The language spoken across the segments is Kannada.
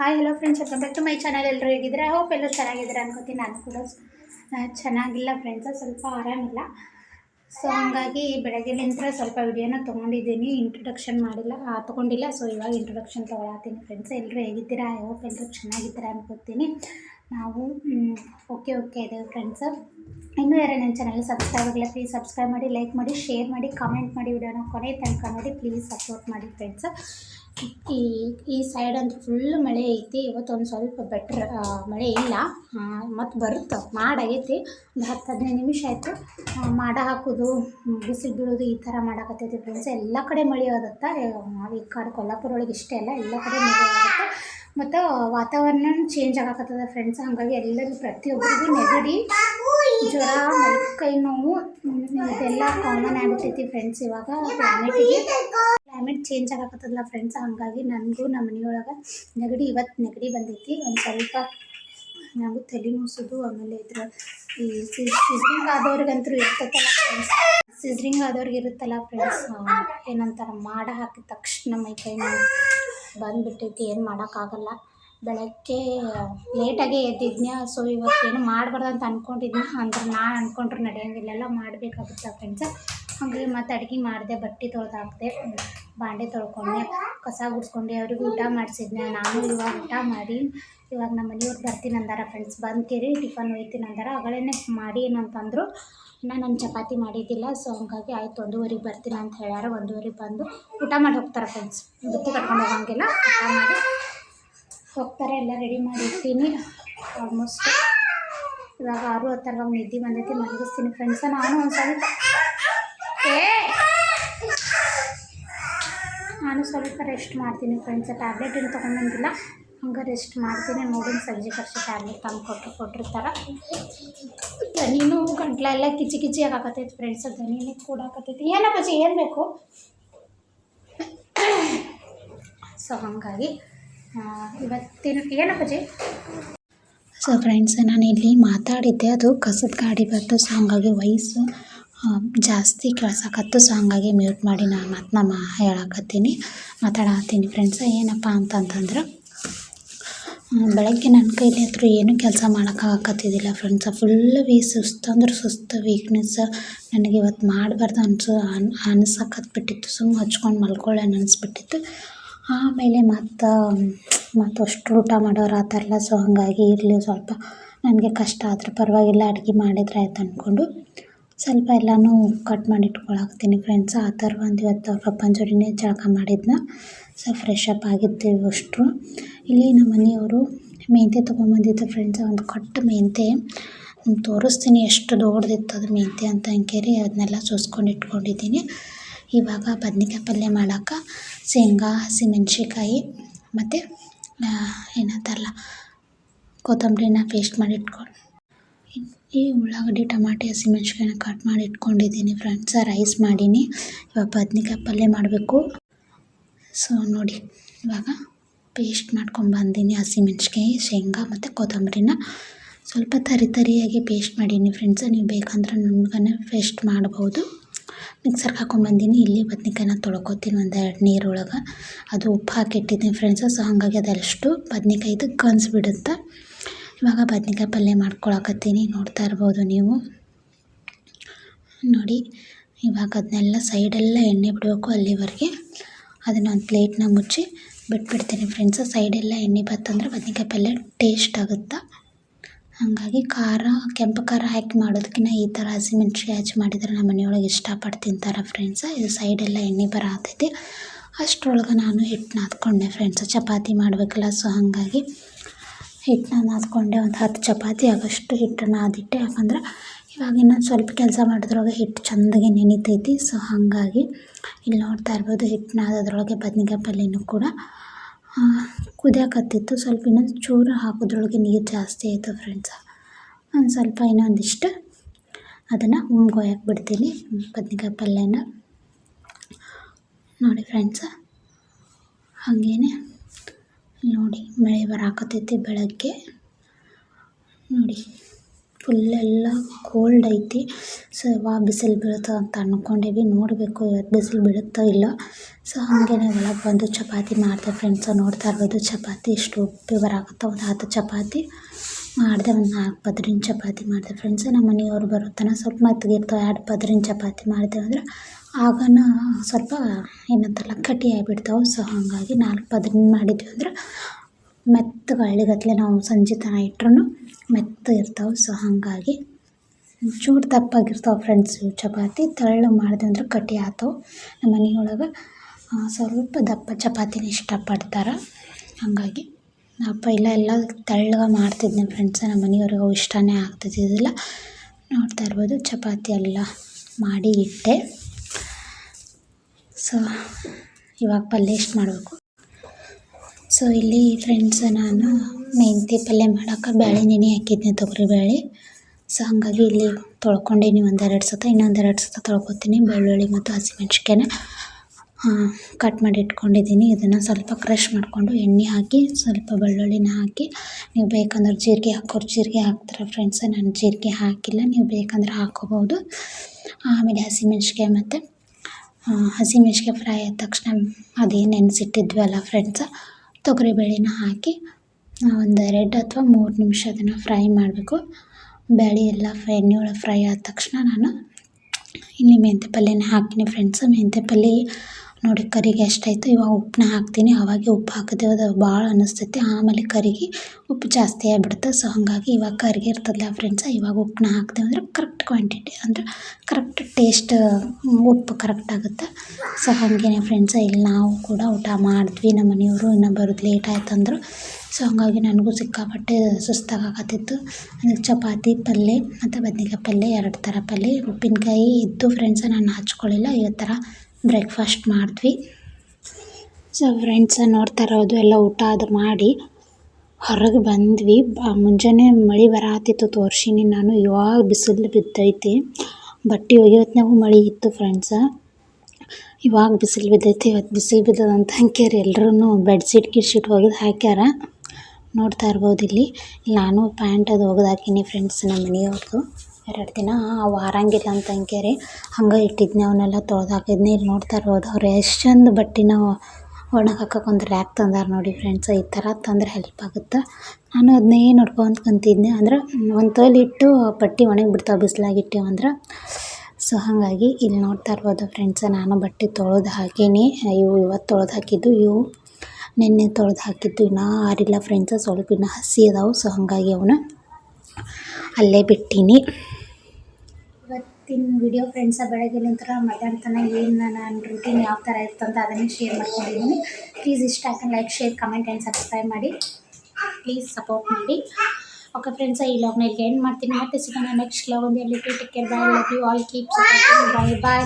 Hi hello friends welcome back to my channel ಎಲ್ಲರೂ ಹೇಗಿದ್ರೆ ಹೋಪ್ ಎಲ್ಲರೂ ಚೆನ್ನಾಗಿದ್ದಾರೆ ಅನ್ಕೋತೀನಿ. ನಾನು ಕೂಡ ಚೆನ್ನಾಗಿಲ್ಲ ಫ್ರೆಂಡ್ಸ್ ಸ್ವಲ್ಪ ಆರಾಮಿಲ್ಲ ಸೊ ಹಾಗಾಗಿ ಬೆಳಗ್ಗೆಲಿಂದ ಸ್ವಲ್ಪ ವಿಡಿಯೋನ ತೊಗೊಂಡಿದ್ದೀನಿ. ಇಂಟ್ರೊಡಕ್ಷನ್ ಮಾಡಿಲ್ಲ ತೊಗೊಂಡಿಲ್ಲ. ಸೊ ಇವಾಗ ಇಂಟ್ರೊಡಕ್ಷನ್ ತೊಗೊಳತ್ತೀನಿ ಫ್ರೆಂಡ್ಸ್ ಎಲ್ಲರೂ ಹೇಗಿದ್ದೀರಾ? ಐ ಹೋಪ್ ಎಲ್ಲರೂ ಚೆನ್ನಾಗಿದ್ದೀರಾ ಅನ್ಕೋತೀನಿ. ನಾವು ಓಕೆ ಓಕೆ ಇದೆ ಫ್ರೆಂಡ್ಸ್ ಇನ್ನೂ ಯಾರು ನನ್ನ ಚಾನಲ್ ಸಬ್ಸ್ಕ್ರೈಬ್ ಆಗಿಲ್ಲ ಪ್ಲೀಸ್ ಸಬ್ಸ್ಕ್ರೈಬ್ ಮಾಡಿ ಲೈಕ್ ಮಾಡಿ ಶೇರ್ ಮಾಡಿ ಕಾಮೆಂಟ್ ಮಾಡಿ ವಿಡಿಯೋನ ಕೊನೆ ತನಕ ನೋಡಿ ಪ್ಲೀಸ್ ಸಪೋರ್ಟ್ ಮಾಡಿ ಫ್ರೆಂಡ್ಸ್ ಈ ಈ ಸೈಡ್ ಅಂತೂ ಫುಲ್ ಮಳೆ ಐತಿ ಇವತ್ತು ಒಂದು ಸ್ವಲ್ಪ ಬೆಟ್ರ್ ಮಳೆ ಇಲ್ಲ. ಮತ್ತು ಬರುತ್ತೆ, ಮಾಡಾಗೈತಿ. ಒಂದು ಹತ್ತು ಹದಿನೈದು ನಿಮಿಷ ಆಯಿತು. ಮಾಡ ಹಾಕೋದು, ಬಿಸಿಲು ಬೀಳೋದು ಈ ಥರ ಮಾಡಾಕತ್ತೈತಿ ಫ್ರೆಂಡ್ಸ್ ಎಲ್ಲ ಕಡೆ ಮಳೆ ಆಗುತ್ತೆ? ಈ ಕಡೆ ಕೊಲ್ಲಾಪುರ ಒಳಗೆ ಇಷ್ಟೇ ಅಲ್ಲ, ಎಲ್ಲ ಕಡೆ ಮಳೆ ಆಗುತ್ತೆ. ಮತ್ತು ವಾತಾವರಣ ಚೇಂಜ್ ಆಗಕತ್ತದ ಫ್ರೆಂಡ್ಸ್ ಹಾಗಾಗಿ ಎಲ್ಲರಿಗೂ ಪ್ರತಿಯೊಬ್ಬರಿಗೂ ನೆಗಡಿ. ಜ್ವರ ಮೈ ನೋವು, ಇದೆಲ್ಲ ಕಾಮನ್ ಆಗ್ಬಿಟ್ಟೈತಿ ಫ್ರೆಂಡ್ಸ್ ಇವಾಗ. ಕ್ಲೈಮೇಟಿಗೆ ಕ್ಲೈಮೇಟ್ ಚೇಂಜ್ ಆಗಕತ್ತದಲ್ಲ ಫ್ರೆಂಡ್ಸ್ ಹಾಗಾಗಿ ನನಗೂ ನಮ್ಮ ಮನೆಯೊಳಗೆ ನೆಗಡಿ ಇವತ್ತು ನೆಗಡಿ ಬಂದೈತಿ. ಒಂದು ಸ್ವಲ್ಪ ನಾವು ತಲೆ ನೋಸೋದು, ಆಮೇಲೆ ಇದ್ರ ಈ ಸಿಸ್ರಿಂಗ್ ಆದವ್ರಿಗಂತೂ ಇರ್ತೈತಲ್ಲ ಫ್ರೆಂಡ್ಸ್ ಸಿಸ್ರಿಂಗ್ ಆದವ್ರಿಗೆ ಇರುತ್ತಲ್ಲ ಫ್ರೆಂಡ್ಸ್ ಏನಂತಾರೆ, ಮಾಡ ಹಾಕಿದ ತಕ್ಷಣ ಮೈ ಕೈ ನೋವು ಬಂದ್ಬಿಟ್ಟೈತಿ, ಏನು ಮಾಡೋಕ್ಕಾಗಲ್ಲ. ಬೆಳಗ್ಗೆ ಲೇಟಾಗೆ ಎದ್ದಿದ್ನ್ಯಾ? ಸೊ ಇವತ್ತೇನು ಮಾಡಬಾರ್ದು ಅಂತ ಅಂದ್ಕೊಂಡಿದ್ನ ಅಂದ್ರೆ ನಾನು ಅಂದ್ಕೊಂಡ್ರೆ ನಡೆಯೋಂಗಿಲ್ಲ ಮಾಡಬೇಕಾಗುತ್ತೆ ಫ್ರೆಂಡ್ಸ್ ಹಾಗೆ ಮತ್ತೆ ಅಡುಗೆ ಮಾಡಿದೆ, ಬಟ್ಟೆ ತೊಳೆದು ಹಾಕಿದೆ ಬಾಂಡೆ ತೊಳ್ಕೊಂಡೆ, ಕಸ ಗುಡ್ಸ್ಕೊಂಡೆ, ಅವ್ರಿಗೆ ಊಟ ಮಾಡಿಸಿದ್ನೆ ನಾನು ಇವಾಗ ಊಟ ಮಾಡಿ, ಇವಾಗ ನಮ್ಮ ಮನೆಯವ್ರು ಬರ್ತೀನಿ ಅಂದಾರ ಫ್ರೆಂಡ್ಸ್ ಬಂದ್ಕೇರಿ ಟಿಫನ್ ಒಯ್ತೀನಿ ಅಂದಾರ. ಅಗಳೇ ಮಾಡಿ ಏನಂತಂದರು ನಾನು ನಾನು ಚಪಾತಿ ಮಾಡಿದ್ದಿಲ್ಲ. ಸೊ ಹಂಗಾಗಿ ಆಯ್ತು, ಒಂದೂವರೆಗೆ ಬರ್ತೀನಿ ಅಂತ ಹೇಳ್ಯಾರ. ಒಂದೂವರೆಗೆ ಬಂದು ಊಟ ಮಾಡಿ ಹೋಗ್ತಾರೆ ಫ್ರೆಂಡ್ಸ್ ಬುತ್ತಿ ಕಟ್ಕೊಂಡು ಹೋಗಂಗಿಲ್ಲ, ಊಟ ಮಾಡಿ. ಹೋಗ್ತಾರೆ, ಎಲ್ಲ ರೆಡಿ ಮಾಡಿ ಇರ್ತೀನಿ ಆಲ್ಮೋಸ್ಟ್ ಇವಾಗ ಆರು ಹತ್ತರವಾಗ ನಿದ್ದೆ ಬಂದೈತಿ, ಮಲಗಿಸ್ತೀನಿ ಫ್ರೆಂಡ್ಸ ನಾನು ಒಂದು ಸ್ವಲ್ಪ ಏ! ನಾನು ಸ್ವಲ್ಪ ರೆಸ್ಟ್ ಮಾಡ್ತೀನಿ ಫ್ರೆಂಡ್ಸ ಟ್ಯಾಬ್ಲೆಟ್ ಏನು ತೊಗೊಂಬಂದಿಲ್ಲ. ಹಂಗೆ ರೆಸ್ಟ್ ಮಾಡ್ತೀನಿ. ನೋಡಿನ ಸಂಜೆ ಕಷ್ಟ ಟ್ಯಾಬ್ಲೆಟ್ ತಂದು ಕೊಟ್ಟರು ಕೊಟ್ಟಿರ್ತಾರೆ. ಧನಿನೂ ಗಂಟ್ಲೆಲ್ಲ ಕಿಚಿ ಕಿಚಿ ಆಗಾಕತ್ತೈತಿ ಫ್ರೆಂಡ್ಸ್ ದನಿನೂ ಕೂಡಾಕತ್ತೈತಿ ಏನಪ್ಪಾಜಿ, ಏನು ಬೇಕು? ಸೊ ಹಾಗಾಗಿ ಇವತ್ತಿನ ಏನಪ್ಪಾಜಿ ಸೊ ಫ್ರೆಂಡ್ಸ್ ನಾನು ಇಲ್ಲಿ ಮಾತಾಡಿದ್ದೆ. ಅದು ಕಸದ ಗಾಡಿ ಬಂತು ಸೊ ಹಂಗಾಗಿ ವಯಸ್ಸು ಜಾಸ್ತಿ ಕೇಳ್ಸಕತ್ತು ಸೊ ಹಂಗಾಗಿ ಮ್ಯೂಟ್ ಮಾಡಿ ನಾನು ಮತ್ತು ನಮ್ಮ ಹೇಳಕತ್ತೀನಿ. ಮಾತಾಡತ್ತೀನಿ ಫ್ರೆಂಡ್ಸ್ ಏನಪ್ಪ ಅಂತಂತಂದ್ರೆ ಬೆಳಗ್ಗೆ ನನ್ನ ಕೈಲಿ ಹತ್ರ ಏನೂ ಕೆಲಸ ಮಾಡೋಕ್ಕಾಗತ್ತಿದ್ದಿಲ್ಲ ಫ್ರೆಂಡ್ಸ್ ಫುಲ್ ವೀ ಸುಸ್ತು ಅಂದ್ರೆ ಸುಸ್ತು ವೀಕ್ನೆಸ್ ನನಗೆ ಇವತ್ತು ಮಾಡಬಾರ್ದು ಅನ್ಸು ಅನ್ ಅನ್ಸಕತ್ಬಿಟ್ಟಿತ್ತು. ಸುಮ್ಮನೆ ಹಚ್ಕೊಂಡು ಮಲ್ಕೊಳ್ಳೋಣ ಅನಿಸ್ಬಿಟ್ಟಿತ್ತು. ಆಮೇಲೆ ಮತ್ತು ಮತ್ತು ಅಷ್ಟು ಊಟ ಮಾಡೋರು ಆ ಥರ ಎಲ್ಲ ಸೊ ಹಾಗಾಗಿ ಇರಲಿ ಸ್ವಲ್ಪ. ನನಗೆ ಕಷ್ಟ ಆದರೂ ಪರವಾಗಿಲ್ಲ, ಅಡುಗೆ ಮಾಡಿದ್ರೆ ಆಯ್ತು ಅಂದ್ಕೊಂಡು ಸ್ವಲ್ಪ ಎಲ್ಲನೂ ಕಟ್ ಮಾಡಿ ಇಟ್ಕೊಳಕ್ತೀನಿ ಫ್ರೆಂಡ್ಸ್ ಆ ಥರ ಒಂದು ಇವತ್ತು ಪಪ್ಪನ ಜೋಡಿನೇ ಜಳಕ ಮಾಡಿದ್ನ. ಸೊ ಫ್ರೆಶ್ ಅಪ್ ಆಗಿದ್ದೀವಿ ಅಷ್ಟು. ಇಲ್ಲಿ ನಮ್ಮ ಮನೆಯವರು ಮೆಂತೆ ತೊಗೊಂಬಂದಿದ್ದು ಫ್ರೆಂಡ್ಸ್ ಒಂದು ಕಟ್ಟು ಮೆಂತೆ ತೋರಿಸ್ತೀನಿ ಎಷ್ಟು ದೊಡ್ಡದಿತ್ತು ಅದು ಮೆಂತ್ಯ ಅಂತ ಅಂಕೇರಿ, ಅದನ್ನೆಲ್ಲ ಸೋಸ್ಕೊಂಡು ಇಟ್ಕೊಂಡಿದ್ದೀನಿ. ಇವಾಗ ಬದ್ನಿಕಾಯಿ ಪಲ್ಯ ಮಾಡೋಕೆ ಶೇಂಗಾ, ಹಸಿಮೆಣ್ಸಿನ್ಕಾಯಿ ಮತ್ತು ಏನಂತಾರಲ್ಲ, ಕೊತ್ತಂಬರಿನ ಪೇಸ್ಟ್ ಮಾಡಿ ಇಟ್ಕೊಂಡು ಈ ಉಳ್ಳಾಗಡ್ಡಿ, ಟಮಾಟೆ ಹಸಿಮೆಣ್ಸಿಕಾಯಿನ ಕಟ್ ಮಾಡಿ ಇಟ್ಕೊಂಡಿದ್ದೀನಿ ಫ್ರೆಂಡ್ಸ್ ರೈಸ್ ಮಾಡೀನಿ. ಇವಾಗ ಬದ್ನಿಕಾಯಿ ಪಲ್ಯ ಮಾಡಬೇಕು. ಸೊ ನೋಡಿ, ಇವಾಗ ಪೇಸ್ಟ್ ಮಾಡ್ಕೊಂಡು ಬಂದೀನಿ ಹಸಿಮೆಣ್ಸಿಕಾಯಿ ಶೇಂಗಾ ಮತ್ತು ಕೊತ್ತಂಬರಿನ. ಸ್ವಲ್ಪ ತರಿ ತರಿಯಾಗಿ ಪೇಸ್ಟ್ ಮಾಡೀನಿ ಫ್ರೆಂಡ್ಸ್ ನೀವು ಬೇಕಂದ್ರೆ ನುಣ್ಣಗನೆ ಪೇಸ್ಟ್ ಮಾಡ್ಬೋದು. ಮಿಕ್ಸರ್ಗೆ ಹಾಕೊಂಡ್ಬಂದೀನಿ ಇಲ್ಲಿ ಬದ್ನಿಕಾಯಿನ ತೊಳ್ಕೊತೀನಿ ಒಂದು ಎರಡು ನೀರೊಳಗೆ. ಅದು ಉಪ್ಪು ಹಾಕಿಟ್ಟಿದ್ದೀನಿ ಸೊ ಹಾಗಾಗಿ ಅದೆಷ್ಟು ಬದ್ನಿಕಾಯಿದು ಕನ್ಸ್ಬಿಡುತ್ತೆ ಇವಾಗ ಬದ್ನಿಕಾಯಿ ಪಲ್ಯ ಮಾಡ್ಕೊಳಕತ್ತೀನಿ. ನೋಡ್ತಾ ಇರ್ಬೋದು ನೀವು. ನೋಡಿ, ಇವಾಗ ಅದನ್ನೆಲ್ಲ ಸೈಡೆಲ್ಲ ಎಣ್ಣೆ ಬಿಡಬೇಕು ಅಲ್ಲಿವರೆಗೆ. ಅದನ್ನು ಒಂದು ಪ್ಲೇಟ್ನ ಮುಚ್ಚಿ ಬಿಟ್ಬಿಡ್ತೀನಿ ಫ್ರೆಂಡ್ಸ್ ಸೈಡೆಲ್ಲ ಎಣ್ಣೆ ಬಂತಂದ್ರೆ ಬದ್ನಿಕಾಯಿ ಪಲ್ಯ ಟೇಸ್ಟ್ ಆಗುತ್ತೆ? ಹಾಗಾಗಿ ಖಾರ, ಕೆಂಪು ಖಾರ ಹಾಕಿ ಮಾಡೋದಕ್ಕಿಂತ ಈ ಥರ ಹಸಿಮೆಣ್ಸಿ ಹಚ್ಚಿ ಮಾಡಿದ್ರೆ ನಮ್ಮ ಮನೆಯೊಳಗೆ ಇಷ್ಟಪಟ್ಟು ತಿಂತಾರೆ ಫ್ರೆಂಡ್ಸ್ ಇದು ಸೈಡೆಲ್ಲ ಎಣ್ಣೆ ಬರತೈತಿ ಅಷ್ಟರೊಳಗೆ ನಾನು ಹಿಟ್ಟು ನಾದ್ಕೊಂಡೆ ಫ್ರೆಂಡ್ಸ್ ಚಪಾತಿ ಮಾಡಬೇಕಲ್ಲ ಸೊ ಹಾಗಾಗಿ ಹಿಟ್ಟನ್ನ ನಾದ್ಕೊಂಡೆ ಒಂದು ಹತ್ತು ಚಪಾತಿ. ಆಗೋಷ್ಟು ಹಿಟ್ಟನ್ನ ನಾದಿಟ್ಟೆ. ಯಾಕಂದ್ರೆ ಇವಾಗ ಇನ್ನೊಂದು ಸ್ವಲ್ಪ ಕೆಲಸ ಮಾಡಿದ್ರೊಳಗೆ ಹಿಟ್ಟು ಚೆಂದಾಗಿ ನೆನಿತೈತಿ. ಸೊ ಹಾಗಾಗಿ ಇಲ್ಲಿ ನೋಡ್ತಾ ಇರ್ಬೋದು ಹಿಟ್ಟು ಅದರೊಳಗೆ ಬದ್ನಿಕಾಯಿ ಪಲ್ಯನೂ ಕೂಡ ಕುದಿಯಾಕತ್ತಿತ್ತು. ಸ್ವಲ್ಪ ಇನ್ನೊಂದು ಚೂರು ಹಾಕೋದ್ರೊಳಗೆ ನೀರು ಜಾಸ್ತಿ ಆಯಿತು ಫ್ರೆಂಡ್ಸ ಒಂದು ಸ್ವಲ್ಪ ಇನ್ನೊಂದಿಷ್ಟು ಅದನ್ನು ಉಮ್ಗೊಯ್ಯಕ್ಕೆ ಬಿಡ್ತೀನಿ. ಬದ್ನಿಕಾಯಿ ಪಲ್ಯನ. ನೋಡಿ ಫ್ರೆಂಡ್ಸ ಹಾಗೇನೆ. ನೋಡಿ ಮಳೆ ಬರಾಕತ್ತೈತಿ ಬೆಳಗ್ಗೆ. ನೋಡಿ. ಫುಲ್ಲೆಲ್ಲ ಕೋಲ್ಡ್ ಐತಿ. ಸೊ ಯಾವಾಗ ಬಿಸಿಲು ಬೀಳ್ತದೆ ಅಂತ ಅಂದ್ಕೊಂಡೀವಿ ನೋಡಬೇಕು ಇವತ್ತು ಬಿಸಿಲು ಬೀಳುತ್ತೋ ಇಲ್ಲ. ಸೊ ಹಾಗೇನೆ ಒಳಗೆ ಬಂದು ಚಪಾತಿ ಮಾಡಿದೆ ಫ್ರೆಂಡ್ಸ್ ನೋಡ್ತಾ ಇರ್ಬೋದು ಚಪಾತಿ ಇಷ್ಟು ಉಪ್ಪಿ ಬರಾಕತ್ತ ಒಂದು ಹತ್ತು ಚಪಾತಿ. ಮಾಡಿದೆ ಒಂದು ನಾಲ್ಕು ಪದ್ರಿನ ಚಪಾತಿ ಮಾಡಿದೆ ಫ್ರೆಂಡ್ಸ್ ನಮ್ಮ ಮನೆಯವ್ರು ಬರೋ ತನಕ ಸ್ವಲ್ಪ ಮೆತ್ತಗಿರ್ತಾವೆ ಎರಡು ಪದ್ರಿನ ಚಪಾತಿ ಮಾಡಿದೆ ಅಂದ್ರೆ ಆಗನ ಸ್ವಲ್ಪ ಏನಂತಲ್ಲ, ಕಟ್ಟಿ ಆಗಿಬಿಡ್ತಾವೆ. ಸೊ ಹಾಗಾಗಿ ನಾಲ್ಕು ಪದ್ರಿನ ಮಾಡಿದ್ವಿ ಅಂದ್ರೆ ಮೆತ್ತಗೆ ಹಳ್ಳಿಗತ್ಲೆ ನಾವು ಸಂಜೆ ತನ ಇಟ್ರೂ ಮೆತ್ತ ಇರ್ತಾವೆ. ಸೊ ಹಾಗಾಗಿ ಚೂರು ದಪ್ಪಾಗಿರ್ತಾವೆ ಫ್ರೆಂಡ್ಸ್ ಚಪಾತಿ. ತೆಳ್ಳಗೆ ಮಾಡಿದೆ ಅಂದ್ರೆ ಗಟ್ಟಿ ಆತವು. ನಮ್ಮ ಮನೆಯೊಳಗೆ ಸ್ವಲ್ಪ ದಪ್ಪ ಚಪಾತಿನ ಇಷ್ಟಪಡ್ತಾರೆ. ಹಾಗಾಗಿ ನಾ ಪೈಲ ಎಲ್ಲ ತೆಳ್ಳಗೆ ಮಾಡ್ತಿದ್ದೆ ಫ್ರೆಂಡ್ಸ್ ನಮ್ಮ ಮನೆಯವ್ರಿಗೆ ಅವು ಇಷ್ಟನೇ ಆಗ್ತಿದ್ದಿದ್ದಿಲ್ಲ ನೋಡ್ತಾ ಇರ್ಬೋದು. ಚಪಾತಿ ಎಲ್ಲ ಮಾಡಿ ಇಟ್ಟೆ. ಸೊ ಇವಾಗ ಪಲ್ಯ ಎಷ್ಟು ಮಾಡಬೇಕು? ಸೊ ಇಲ್ಲಿ ಫ್ರೆಂಡ್ಸ್ ನಾನು ಮೆಂತೆ ಪಲ್ಯ ಮಾಡೋಕೆ ಬೇಳೆ ನೆನೆ ಹಾಕಿದ್ದೆ ತೊಗರಿ ಬೇಳೆ ಸೊ ಹಾಗಾಗಿ ಇಲ್ಲಿ ತೊಳ್ಕೊಂಡೀನಿ ಒಂದೆರಡು ಸತ, ಇನ್ನೊಂದೆರಡು ಸತ ತೊಳ್ಕೊತೀನಿ ಬೆಳ್ಳುಳ್ಳಿ ಮತ್ತು ಹಸಿಮೆಣ್ಸಿಕಾಯನ್ನ ಕಟ್ ಮಾಡಿ ಇಟ್ಕೊಂಡಿದ್ದೀನಿ ಇದನ್ನು ಸ್ವಲ್ಪ ಕ್ರಷ್ ಮಾಡಿಕೊಂಡು ಎಣ್ಣೆ ಹಾಕಿ, ಸ್ವಲ್ಪ ಬೆಳ್ಳುಳ್ಳಿನ ಹಾಕಿ, ನೀವು ಬೇಕಂದ್ರೆ ಜೀರಿಗೆ ಹಾಕೋರು ಜೀರಿಗೆ ಹಾಕ್ತಾರೆ ಫ್ರೆಂಡ್ಸ್ ನಾನು ಜೀರಿಗೆ ಹಾಕಿಲ್ಲ, ನೀವು ಬೇಕಂದ್ರೆ ಹಾಕೋಬೋದು ಆಮೇಲೆ ಹಸಿಮೆಣ್ಸಿಕಾಯಿ ಮತ್ತು ಹಸಿಮೆಣ್ಸಿಕಾಯಿ ಫ್ರೈ ಆದ ತಕ್ಷಣ ಅದೇ ನೆನೆಸಿಟ್ಟಿದ್ವಲ್ಲ ಫ್ರೆಂಡ್ಸ ತೊಗರಿಬೇಳೆನ ಹಾಕಿ ಒಂದು ಎರಡು ಅಥವಾ ಮೂರು ನಿಮಿಷ ಅದನ್ನು ಫ್ರೈ ಮಾಡಬೇಕು. ಬೇಳೆ ಎಲ್ಲ ಫ್ರೈ ಎಣ್ಣೆ ಒಳಗೆ ಫ್ರೈ ಆದ ತಕ್ಷಣ ನಾನು ಇಲ್ಲಿ ಮೆಂತೆ ಪಲ್ಯನ ಹಾಕ್ತೀನಿ ಫ್ರೆಂಡ್ಸ್ ಮೆಂತ್ಯ ಪಲ್ಯ ನೋಡಿ, ಕರಿಗೆ ಎಷ್ಟಾಯಿತು, ಇವಾಗ ಉಪ್ಪನ್ನ ಹಾಕ್ತೀನಿ. ಅವಾಗೆ ಉಪ್ಪು ಹಾಕಿದೆ ಅದು ಭಾಳ ಅನ್ನಿಸ್ತೈತಿ ಆಮೇಲೆ ಕರಿಗೆ ಉಪ್ಪು ಜಾಸ್ತಿ ಆಗಿಬಿಡುತ್ತೆ. ಸೊ ಹಾಗಾಗಿ ಇವಾಗ ಕರಿಗೆ ಇರ್ತದಲ್ಲ ಫ್ರೆಂಡ್ಸ್ ಇವಾಗ ಉಪ್ಪನ್ನ ಹಾಕ್ತೇವೆ ಅಂದ್ರೆ ಕರೆಕ್ಟ್ ಕ್ವಾಂಟಿಟಿ ಅಂದ್ರೆ ಕರೆಕ್ಟ್ ಟೇಸ್ಟ್ ಉಪ್ಪು ಕರೆಕ್ಟ್ ಆಗುತ್ತೆ. ಸೊ ಹಾಗೇನೆ ಫ್ರೆಂಡ್ಸ್ ಇಲ್ಲಿ ನಾವು ಕೂಡ ಊಟ ಮಾಡಿದ್ವಿ. ನಮ್ಮ ಮನೆಯವರು ಇನ್ನೂ ಬರೋದು ಲೇಟ್ ಆಯ್ತು ಅಂದರು ಸೊ ಹಾಗಾಗಿ ನನಗೂ ಸಿಕ್ಕಾಪಟ್ಟೆ ಸುಸ್ತಾಗಕತ್ತಿತ್ತು. ಅದಕ್ಕೆ ಚಪಾತಿ ಪಲ್ಯ ಮತ್ತು ಬದ್ನೆಕಾಯಿ ಪಲ್ಯ ಎರಡು ಥರ ಪಲ್ಯ ಉಪ್ಪಿನಕಾಯಿ ಇದ್ದು ಫ್ರೆಂಡ್ಸ್ ನಾನು ಹಚ್ಕೊಳ್ಳಿಲ್ಲ. ಈ ಬ್ರೇಕ್ಫಾಸ್ಟ್ ಮಾಡಿದ್ವಿ. ಸೊ ಫ್ರೆಂಡ್ಸ ನೋಡ್ತಾ ಇರೋದು ಎಲ್ಲ ಊಟ ಅದು ಮಾಡಿ ಹೊರಗೆ ಬಂದ್ವಿ. ಮುಂಜಾನೆ ಮಳೆ ಬರತ್ತಿತ್ತು ತೋರ್ಸೀನಿ ನಾನು. ಇವಾಗ ಬಿಸಿಲು ಬಿದ್ದೈತಿ. ಬಟ್ಟೆ ಒಗೆಯೊತ್ನಾಗೂ ಮಳೆ ಇತ್ತು ಫ್ರೆಂಡ್ಸ ಇವಾಗ ಬಿಸಿಲು ಬಿದ್ದೈತಿ. ಇವತ್ತು ಬಿಸಿಲು ಬಿದ್ದದ ಅಂತ ಬೆಡ್ ಶೀಟ್ ಬೆಡ್ಶೀಟ್ ಗಿಡ್ಶೀಟ್ ಒಗೆದು ಹಾಕ್ಯಾರ. ನೋಡ್ತಾ ಇರ್ಬೋದು ಇಲ್ಲಿ. ನಾನು ಪ್ಯಾಂಟ್ ಅದು ಒಗೆದು ಹಾಕೀನಿ ಫ್ರೆಂಡ್ಸ್ ನಮ್ಮ ಮನೆಯವ್ರದ್ದು ಎರಡು ದಿನ ವಾರಂಗಿಲ್ಲ ಅಂತ ಅಂಕ್ಯಾರೆ ಹಂಗೆ ಇಟ್ಟಿದ್ನಿ ಅವನ್ನೆಲ್ಲ ತೊಳ್ದು ಹಾಕಿದ್ನಿ ಇಲ್ಲಿ ನೋಡ್ತಾ ಇರ್ಬೋದು ಅವ್ರು ಎಷ್ಟು ಚಂದ ಬಟ್ಟೆನ ಒಣಗಿ ಹಾಕಕ್ಕೆ ಒಂದು ರ್ಯಾಕ್ ತಂದಾರ ನೋಡಿ ಫ್ರೆಂಡ್ಸ್ ಈ ಥರ ತಂದ್ರೆ ಹೆಲ್ಪ್ ಆಗುತ್ತೆ. ನಾನು ಅದನ್ನೇ ನೋಡ್ಕೊಂತ ಕುಂತಿದ್ದೆ ಅಂದ್ರೆ ಒಂದು ತೋಲಿಟ್ಟು ಬಟ್ಟೆ ಒಣಗಿ ಬಿಡ್ತಾವೆ ಬಿಸ್ಲಾಗ ಇಟ್ಟೇವು ಅಂದ್ರೆ. ಸೊ ಹಾಗಾಗಿ ಇಲ್ಲಿ ನೋಡ್ತಾ ಇರ್ಬೋದು ಫ್ರೆಂಡ್ಸ ನಾನು ಬಟ್ಟೆ ತೊಳೆದು ಹಾಕೀನಿ. ಇವು ಇವತ್ತು ತೊಳೆದು ಹಾಕಿದ್ದು. ಇವು ನಿನ್ನೆ ತೊಳೆದು ಹಾಕಿದ್ದು. ಇನ್ನೂ ಆರಿಲ್ಲ ಫ್ರೆಂಡ್ಸ ಸ್ವಲ್ಪ ಇನ್ನೂ ಹಸಿ ಅದಾವೆ. ಸೊ ಹಾಗಾಗಿ ಅವನ್ನ ಅಲ್ಲೇ ಬಿಟ್ಟೀನಿ. ಇವತ್ತಿನ ವಿಡಿಯೋ ಫ್ರೆಂಡ್ಸ ಬೆಳಗ್ಗೆಲಿಂತ್ರ ಮಧ್ಯಾಹ್ನ ತನಕ ಏನು ನನ್ನ ರೂಟೀನ್ ಯಾವ ಥರ ಇರ್ತಂತ ಅದನ್ನೇ ಶೇರ್ ಮಾಡ್ಕೊಂಡಿದ್ದೀನಿ ಪ್ಲೀಸ್ ಇಷ್ಟ ಆಯ್ತು like share comment and subscribe ಮಾಡಿ. ಪ್ಲೀಸ್ ಸಪೋರ್ಟ್ ಮಾಡಿ. ಓಕೆ ಫ್ರೆಂಡ್ಸ ಈ ಲಾಗ್ನ ಇಲ್ಲಿಗೆ ಎಂಡ್ ಮಾಡ್ತೀನಿ. ಮತ್ತೆ ಸಿಗೋಣ ನೆಕ್ಸ್ಟ್ ಲಾಗ್ ಒಂದು ಎಲ್ಲಿ take care bye love you all keep supporting bye bye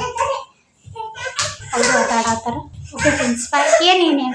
ಅವರು ಆಟ ಆಡತ್ತಾರ ಓಕೆ ಫ್ರೆಂಡ್ಸ್ ಬಾಯ್ ಏನೇನು